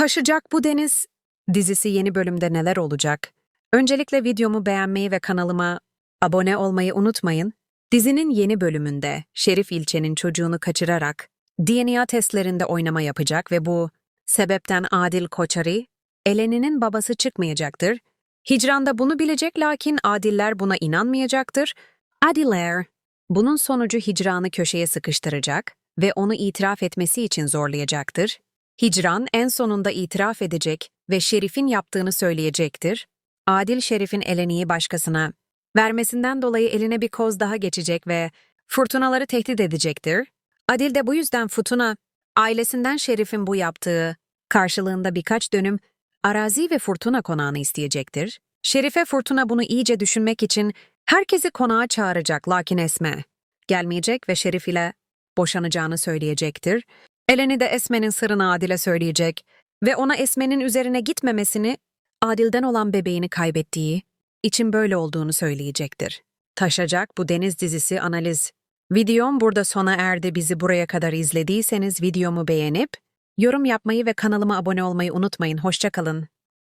Taşacak bu deniz dizisi yeni bölümde neler olacak? Öncelikle videomu beğenmeyi ve kanalıma abone olmayı unutmayın. Dizinin yeni bölümünde Şerif ilçenin çocuğunu kaçırarak DNA testlerinde oynama yapacak ve bu sebepten Adil Koçari, Eleni'nin babası çıkmayacaktır. Hicran da bunu bilecek lakin Adiller buna inanmayacaktır. Adiller, bunun sonucu Hicran'ı köşeye sıkıştıracak ve onu itiraf etmesi için zorlayacaktır. Hicran en sonunda itiraf edecek ve Şerif'in yaptığını söyleyecektir. Adil Şerif'in Eleni'yi başkasına vermesinden dolayı eline bir koz daha geçecek ve fırtınaları tehdit edecektir. Adil de bu yüzden Futuna, ailesinden Şerif'in bu yaptığı karşılığında birkaç dönüm arazi ve fırtına konağını isteyecektir. Şerife Fırtına bunu iyice düşünmek için herkesi konağa çağıracak lakin Esme gelmeyecek ve Şerif ile boşanacağını söyleyecektir. Eleni de Esme'nin sırrını Adil'e söyleyecek ve ona Esme'nin üzerine gitmemesini, Adil'den olan bebeğini kaybettiği için böyle olduğunu söyleyecektir. Taşacak bu deniz dizisi analiz. Videom burada sona erdi. Bizi buraya kadar izlediyseniz videomu beğenip, yorum yapmayı ve kanalıma abone olmayı unutmayın. Hoşçakalın.